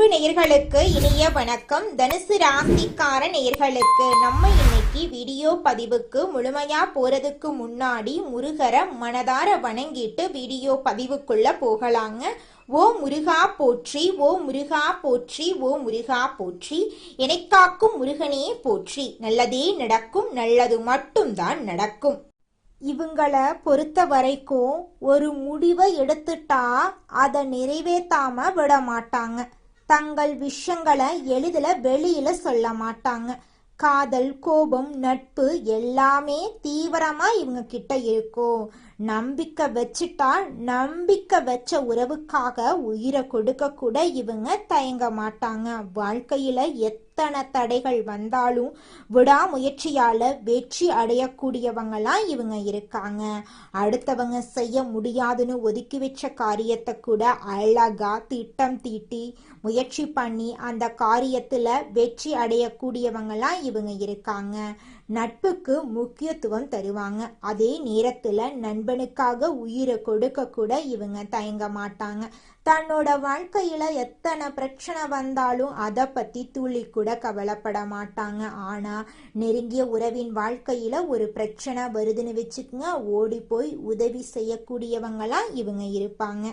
அன்பு நேயர்களுக்கு இனிய வணக்கம். தனுசு ராசிக்கார நேயர்களுக்கு நம்ம இன்னைக்கு வீடியோ பதிவுக்கு முழுமையா போறதுக்கு முன்னாடி முருகரை மனதார வணங்கிட்டு வீடியோ பதிவுக்குள்ள போகலாங்க. ஓ முருகா போற்றி ஓ முருகா போற்றி ஓ முருகா போற்றி. எனக்காக்கும் முருகனே போற்றி. நல்லதே நடக்கும் நல்லது மட்டும்தான் நடக்கும். இவங்களை பொறுத்த வரைக்கும் ஒரு முடிவை எடுத்துட்டா அதை நிறைவேற்றாம விட மாட்டாங்க. தங்கள் விஷயங்களை எளிதில் வெளியில சொல்ல மாட்டாங்க. காதல் கோபம் நட்பு எல்லாமே தீவிரமா இவங்க கிட்ட இருக்கும். நம்பிக்கை வச்சுட்டா நம்பிக்கை வச்ச உறவுக்காக உயிரை கொடுக்க கூட இவங்க தயங்க மாட்டாங்க. வாழ்க்கையில எத்தனை தடைகள் வந்தாலும் விடாமுயற்சியால வெற்றி அடையக்கூடியவங்களாம் இவங்க இருக்காங்க. அடுத்தவங்க செய்ய முடியாதுன்னு ஒதுக்கி வச்ச காரியத்தை கூட அழகா திட்டம் தீட்டி முயற்சி பண்ணி அந்த காரியத்துல வெற்றி அடையக்கூடியவங்களாம் இவங்க இருக்காங்க. நட்புக்கு முக்கியத்துவம் தருவாங்க. அதே நேரத்துல நண்பனுக்காக உயிரை கொடுக்க கூட இவங்க தயங்க மாட்டாங்க. தன்னோட வாழ்க்கையில எத்தனை பிரச்சனை வந்தாலும் அதை பத்தி துளி கூட கவலைப்பட மாட்டாங்க. ஆனா நெருங்கிய உறவின் வாழ்க்கையில ஒரு பிரச்சனை வருதுன்னு வச்சுக்கோங்க ஓடி போய் உதவி செய்யக்கூடியவங்களா இவங்க இருப்பாங்க.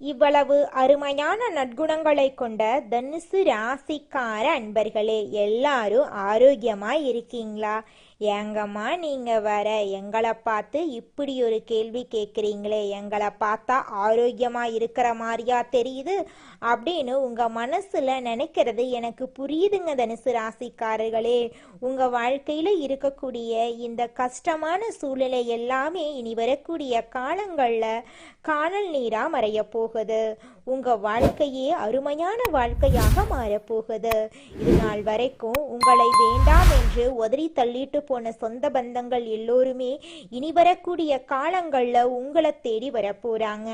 இவ்வளவு அருமையான நற்குணங்களை கொண்ட தனுசு ராசிக்கார அன்பர்களே எல்லாரும் ஆரோக்கியமாய் இருக்கீங்களா? ஏங்கம்மா நீங்க வர எங்களை பார்த்து இப்படி ஒரு கேள்வி கேட்குறீங்களே எங்களை பார்த்தா ஆரோக்கியமா இருக்கிற மாதிரியா தெரியுது அப்படின்னு உங்க மனசுல நினைக்கிறது எனக்கு புரியுதுங்க தனுசு ராசிக்காரர்களே. உங்க வாழ்க்கையில இருக்கக்கூடிய இந்த கஷ்டமான சூழ்நிலை எல்லாமே இனி வரக்கூடிய காலங்களில் காணல் நீரா மறைய போகுது. உங்க வாழ்க்கையே அருமையான வாழ்க்கையாக மாறப்போகுது. இது நாள் வரைக்கும் உங்களை வேண்டாம் என்று உதறி தள்ளிட்டு போன சொந்த பந்தங்கள் எல்லோருமே இனி வரக்கூடிய காலங்கள்ல உங்களை தேடி வரப்போறாங்க.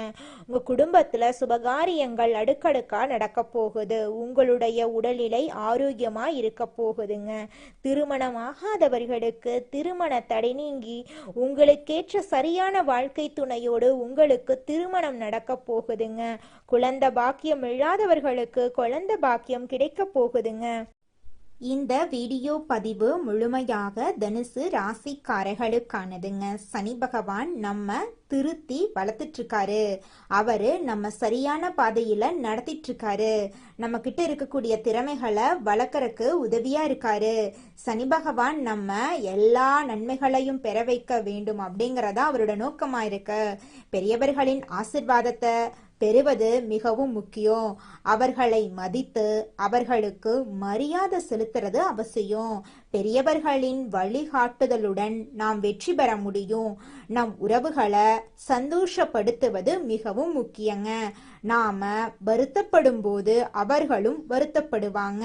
உங்க குடும்பத்துல சுபகாரியங்கள் அடுக்கடுக்கா நடக்க போகுது. உங்களுடைய உடல்நிலை ஆரோக்கியமா இருக்க போகுதுங்க. திருமணம் ஆகாதவர்களுக்கு திருமண தடை நீங்கி உங்களுக்கேற்ற சரியான வாழ்க்கை துணையோடு உங்களுக்கு திருமணம் நடக்க போகுதுங்க. குழந்தை பாக்கியம் இல்லாதவர்களுக்கு குழந்தை பாக்கியம் கிடைக்க போகுதுங்க. இந்த வீடியோ பதிவு முழுமையாக தனுசு ராசிக்காரர்களுக்கானதுங்க. சனி பகவான் நம்ம திருத்தி வளர்த்துட்டு இருக்காரு அவரு நம்ம சரியான பாதையில நடத்திட்டு இருக்காரு நம்ம கிட்ட இருக்கக்கூடிய திறமைகளை வளர்க்கறக்கு உதவியா இருக்காரு. சனி பகவான் நம்ம எல்லா நன்மைகளையும் பெற வைக்க வேண்டும் அப்படிங்கறதா அவரோட நோக்கமா இருக்கு. பெரியவர்களின் ஆசிர்வாதத்தை பெறுவது மிகவும் முக்கியம். அவர்களை மதித்து அவர்களுக்கு மரியாதை செலுத்துறது அவசியம். பெரியவர்களின் வழிகாட்டுதலுடன் நாம் வெற்றி பெற முடியும். நம் உறவுகளை சந்தோஷப்படுத்துவது மிகவும் முக்கியங்க. நாம வருத்தப்படும் போது அவர்களும் வருத்தப்படுவாங்க.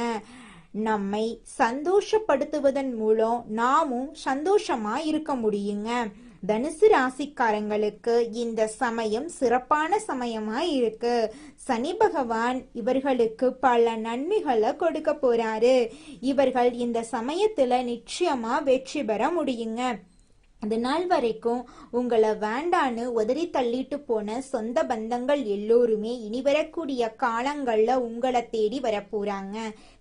நம்மை சந்தோஷப்படுத்துவதன் மூலம் நாமும் சந்தோஷமா இருக்க முடியுங்க. தனுசு ராசிக்காரங்களுக்கு இந்த சமயம் சிறப்பான சமயமா இருக்கு. சனி பகவான் இவர்களுக்கு பல நன்மைகளை கொடுக்க போறாரு. இவர்கள் இந்த சமயத்துல நிச்சயமா வெற்றி பெற முடியுங்க. அது நாள் வரைக்கும் உங்களை வேண்டான்னு உதறி தள்ளிட்டு போன சொந்த பந்தங்கள் எல்லோருமே இனி வரக்கூடிய காலங்களில் உங்களை தேடி வரப்போறாங்க.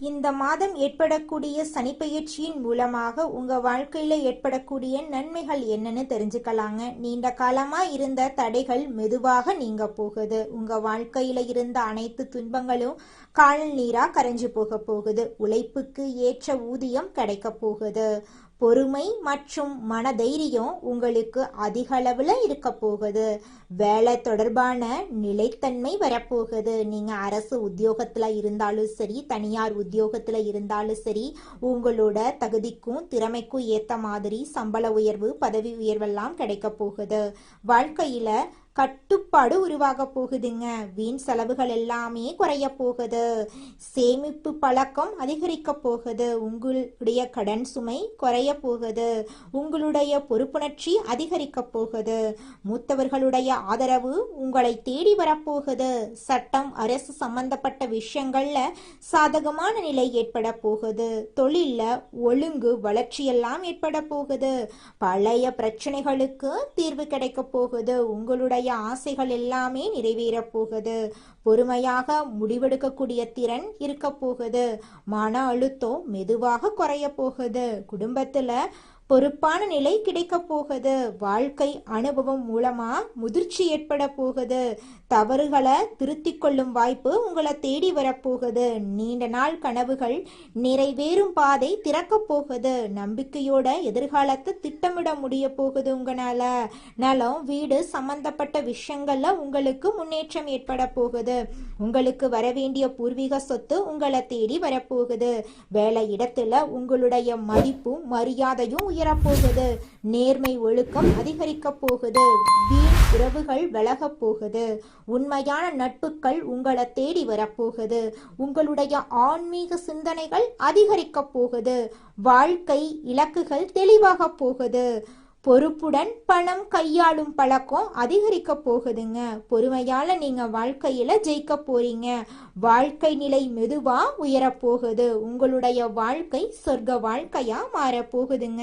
இந்த மாதம் ஏற்படக்கூடிய சனிப்பெயர்ச்சியின் மூலமாக உங்க வாழ்க்கையில ஏற்படக்கூடிய நன்மைகள் என்னன்னு தெரிஞ்சுக்கலாங்க. நீண்ட காலமா இருந்த தடைகள் மெதுவாக நீங்க போகுது. உங்க வாழ்க்கையில இருந்த அனைத்து துன்பங்களும் கால் நீரா கரைஞ்சு போக போகுது. உழைப்புக்கு ஏற்ற ஊதியம் கிடைக்க போகுது. பொறுமை மற்றும் மனதைரியம் உங்களுக்கு அதிக அளவில் இருக்க போகுது. வேலை தொடர்பான நிலைத்தன்மை வரப்போகுது. நீங்கள் அரசு உத்தியோகத்தில் இருந்தாலும் சரி தனியார் உத்தியோகத்தில் இருந்தாலும் சரி உங்களோட தகுதிக்கும் திறமைக்கும் ஏற்ற மாதிரி சம்பள உயர்வு பதவி உயர்வெல்லாம் கிடைக்க போகுது. வாழ்க்கையில் கட்டுப்பாடு உருவாக போகுதுங்க. வீண் செலவுகள் எல்லாமே குறைய போகுது. சேமிப்பு பழக்கம் அதிகரிக்க போகுது. உங்களுடைய கடன் சுமை குறைய போகுது. உங்களுடைய பொறுப்புணர்ச்சி அதிகரிக்க போகுது. மூத்தவர்களுடைய ஆதரவு உங்களை தேடி வரப்போகுது சட்டம் அரசு சம்பந்தப்பட்ட விஷயங்கள்ல சாதகமான நிலை ஏற்பட போகுது. தொழில்ல ஒழுங்கு வளர்ச்சி எல்லாம் ஏற்பட போகுது. பழைய பிரச்சனைகளுக்கு தீர்வு கிடைக்க போகுது. உங்களுடைய ஆசைகள் எல்லாமே நிறைவேறப் போகுது. பொறுமையாக முடிவெடுக்கக்கூடிய திறன் இருக்க போகுது. மன அழுத்தம் மெதுவாக குறைய போகுது. குடும்பத்துல பொறுப்பான நிலை கிடைக்க போகுது. வாழ்க்கை அனுபவம் மூலமா முதிர்ச்சி ஏற்பட போகுது. தவறுகளை திருத்தி கொள்ளும் வாய்ப்பு உங்களை தேடி வரப்போகுது நீண்ட நாள் கனவுகள் நிறைவேறும் பாதை திறக்க போகுது. நம்பிக்கையோட எதிர்காலத்தை திட்டமிட முடிய போகுது உங்களால. நலம் வீடு சம்பந்தப்பட்ட விஷயங்கள்ல உங்களுக்கு முன்னேற்றம் ஏற்பட போகுது. உங்களுக்கு வரவேண்டிய பூர்வீக சொத்து உங்களை தேடி வரப்போகுது வேலை இடத்துல உங்களுடைய மதிப்பும் மரியாதையும் உயரப்போகுது. நேர்மை ஒழுக்கம் அதிகரிக்கப் போகுது. வீண் உறவுகள் விலகப் போகுது. உண்மையான நட்புகள் உங்களை தேடி வரப்போகுது. உங்களுடைய ஆன்மீக சிந்தனைகள் அதிகரிக்கப் போகுது. வாழ்க்கை இலக்குகள் தெளிவாகப் போகுது. பொறுப்புடன் பணம் கையாளும் பழக்கம் அதிகரிக்க போகுதுங்க. பொறுமையால நீங்க வாழ்க்கையில ஜெயிக்க போறீங்க. வாழ்க்கை நிலை மெதுவா உயரப் போகுது. உங்களுடைய வாழ்க்கை சொர்க்க வாழ்க்கையா மாறப் போகுதுங்க.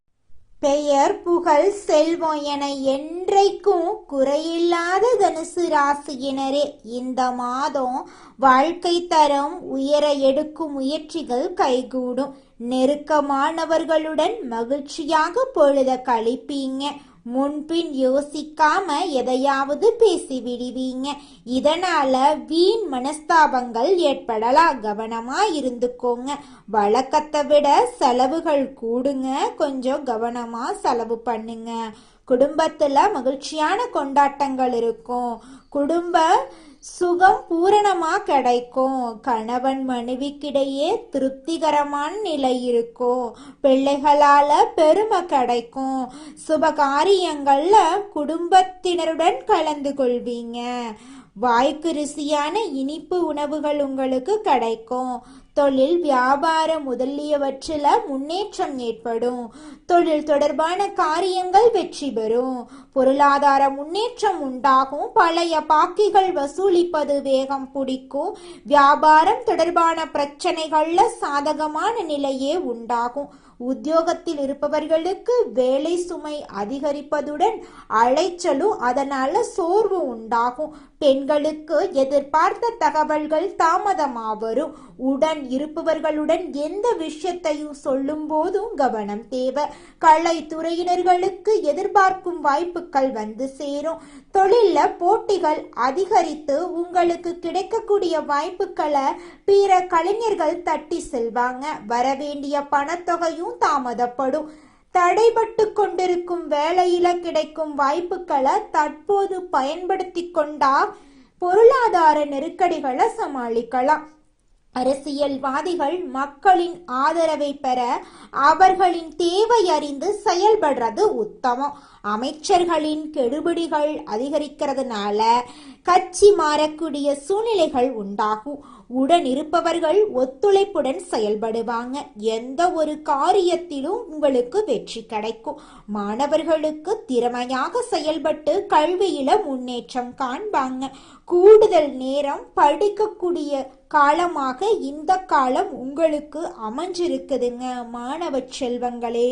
பெயர் புகழ் செல்வம் என என்றைக்கும் குறையில்லாத தனுசு ராசியினரே இந்த மாதம் வாழ்க்கை தரம் உயர எடுக்கும் முயற்சிகள் கைகூடும். நெருக்கமானவர்களுடன் மகிழ்ச்சியாக பொழுத கழிப்பீங்க. முன்பின் யோசிக்காம எதையாவது பேசி விடுவீங்க இதனால வீண் மனஸ்தாபங்கள் ஏற்படலாம். கவனமா இருந்துக்கோங்க. வழக்கத்தை விட செலவுகள் கூடுங்க. கொஞ்சம் கவனமா செலவு பண்ணுங்க. குடும்பத்துல மகிழ்ச்சியான கொண்டாட்டங்கள் இருக்கும். குடும்ப சுகம் பூரணமா கிடைக்கும். கணவன் மனைவிக்கிடையே திருப்திகரமான நிலை இருக்கும். பிள்ளைகளால பெருமை கிடைக்கும். சுபகாரியங்கள்ல குடும்பத்தினருடன் கலந்து கொள்வீங்க. வாய்க்கு ருசியான இனிப்பு உணவுகள் உங்களுக்கு கிடைக்கும். தொழில் வியாபாரம் முதலியவற்றில் முன்னேற்றம் ஏற்படும். தொழில் தொடர்பான காரியங்கள் வெற்றி பெறும். பொருளாதார முன்னேற்றம் உண்டாகும். பழைய பாக்கிகள் வசூலிப்பது வேகம் பிடிக்கும். வியாபாரம் தொடர்பான பிரச்சனைகள்ல சாதகமான நிலையே உண்டாகும். உத்தியோகத்தில் இருப்பவர்களுக்கு வேலை சுமை அதிகரிப்பதுடன் அலைச்சலும் அதனால சோர்வு உண்டாகும். பெண்களுக்கு எதிர்பார்த்த தகவல்கள் தாமதமாக வரும். உடன் இருப்பவர்களுடன் எந்த விஷயத்தையும் சொல்லும் போதும் கவனம் தேவை. கலைத்துறையினர்களுக்கு எதிர்பார்க்கும் வாய்ப்புகள் வந்து சேரும். தொழில போட்டிகள் அதிகரித்து உங்களுக்கு கிடைக்கக்கூடிய வாய்ப்புகளை பிற கலைஞர்கள் தட்டி செல்வாங்க. வரவேண்டிய பணத்தொகையும் தாமதப்படும். தடைபட்டு கொண்டிருக்கும் வேலையில கிடைக்கும் வாய்ப்புகளை தற்போது பயன்படுத்தி கொண்டா பொருளாதார நெருக்கடிகளை சமாளிக்கலாம். அரசியல்வாதிகள் மக்களின் ஆதரவை பெற அவர்களின் தேவை அறிந்து செயல்படுறது உத்தமம். அமைச்சர்களின் கெடுபிடிகள் அதிகரிக்கிறதுனால கட்சி மாறக்கூடிய சூழ்நிலைகள் உண்டாகும். உடன் இருப்பவர்கள் ஒத்துழைப்புடன் செயல்படுவாங்க. எந்த ஒரு காரியத்திலும் உங்களுக்கு வெற்றி கிடைக்கும். மாணவர்களுக்கு திறமையாக செயல்பட்டு கல்வியில முன்னேற்றம் காண்பாங்க. கூடுதல் நேரம் படிக்கக்கூடிய காலமாக இந்த காலம் உங்களுக்கு அமைஞ்சிருக்குதுங்க மாணவ செல்வங்களே.